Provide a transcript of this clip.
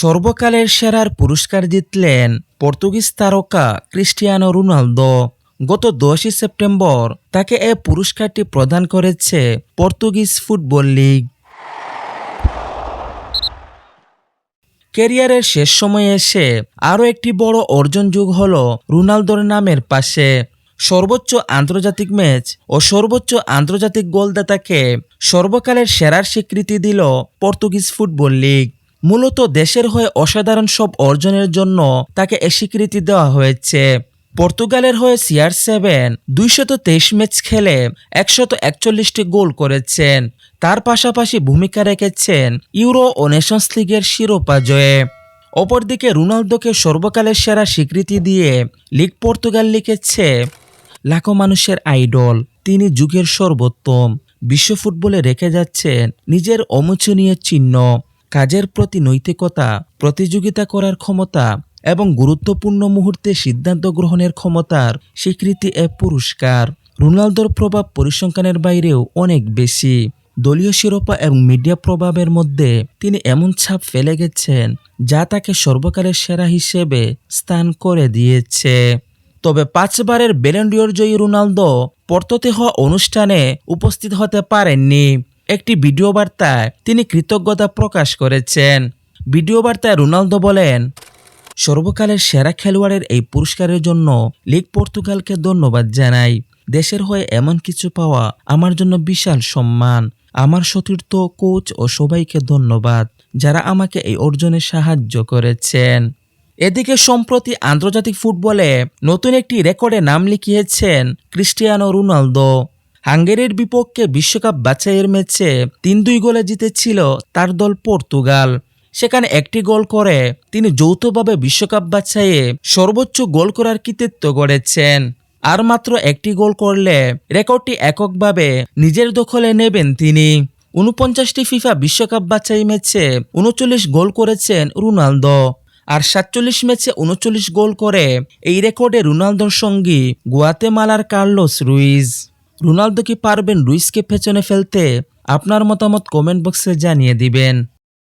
সর্বকালের সেরার পুরস্কার জিতলেন পর্তুগিজ তারকা ক্রিস্টিয়ানো রোনালদো। গত দশই সেপ্টেম্বর তাকে এ পুরস্কারটি প্রদান করেছে পর্তুগিজ ফুটবল লিগ। ক্যারিয়ারের শেষ সময়ে এসে আরও একটি বড় অর্জন যুগ হল রোনালদোর নামের পাশে। সর্বোচ্চ আন্তর্জাতিক ম্যাচ ও সর্বোচ্চ আন্তর্জাতিক গোলদাতাকে সর্বকালের সেরার স্বীকৃতি দিল পর্তুগিজ ফুটবল লিগ। মূলত দেশের হয়ে অসাধারণ সব অর্জনের জন্য তাকে এ স্বীকৃতি দেওয়া হয়েছে। পর্তুগালের হয়ে সিআর সেভেন দুইশত তেইশ ম্যাচ খেলে একশত একচল্লিশটি গোল করেছেন। তার পাশাপাশি ভূমিকা রেখেছেন ইউরো ও নেশনস লিগের শিরোপা জয়ে। অপরদিকে রোনালদোকে সর্বকালের সেরা স্বীকৃতি দিয়ে লিগ পর্তুগাল লিখেছে, লাখো মানুষের আইডল, তিনি যুগের সর্বোত্তম। বিশ্ব ফুটবলে রেখে যাচ্ছেন নিজের অমোচনীয় চিহ্ন। কাজের প্রতি নৈতিকতা, প্রতিযোগিতা করার ক্ষমতা এবং গুরুত্বপূর্ণ মুহূর্তে সিদ্ধান্ত গ্রহণের ক্ষমতার স্বীকৃতি এ পুরস্কার। রোনালদোর প্রভাব পরিসংখ্যানের বাইরেও অনেক বেশি। দলীয় শিরোপা এবং মিডিয়া প্রভাবের মধ্যে তিনি এমন ছাপ ফেলে গেছেন যা তাকে সর্বকালের সেরা হিসেবে স্থান করে দিয়েছে। তবে পাঁচবারের বেলেন্ডিয়র জয়ী রোনালদো পর্ততে হওয়া অনুষ্ঠানে উপস্থিত হতে পারেননি। একটি ভিডিও বার্তায় তিনি কৃতজ্ঞতা প্রকাশ করেছেন। ভিডিও বার্তায় রোনালদো বলেন, সর্বকালের সেরা খেলোয়াড়ের এই পুরস্কারের জন্য লিগ পর্তুগালকে ধন্যবাদ জানাই। দেশের হয়ে এমন কিছু পাওয়া আমার জন্য বিশাল সম্মান। আমার সতীর্থ, কোচ ও সবাইকে ধন্যবাদ যারা আমাকে এই অর্জনে সাহায্য করেছেন। এদিকে সম্প্রতি আন্তর্জাতিক ফুটবলে নতুন একটি রেকর্ডে নাম লিখিয়েছেন ক্রিস্টিয়ানো রোনালদো। হাঙ্গেরির বিপক্ষে বিশ্বকাপ বাছাইয়ের ম্যাচে তিন দুই গোলে জিতেছিল তার দল পর্তুগাল। সেখানে একটি গোল করে তিনি যৌথভাবে বিশ্বকাপ বাছাইয়ে সর্বোচ্চ গোল করার কৃতিত্ব গড়েছেন। আর মাত্র একটি গোল করলে রেকর্ডটি এককভাবে নিজের দখলে নেবেন তিনি। উনপঞ্চাশটি ফিফা বিশ্বকাপ বাছাই ম্যাচে উনচল্লিশ গোল করেছেন রোনালদো। আর সাতচল্লিশ ম্যাচে উনচল্লিশ গোল করে এই রেকর্ডে রোনালদোর সঙ্গী গুয়াতেমালার কার্লোস রুইজ। রোনালদো কি পারবেন রুইসকে পেছনে ফেলতে? আপনার মতামত কমেন্ট বক্সে জানিয়ে দিবেন।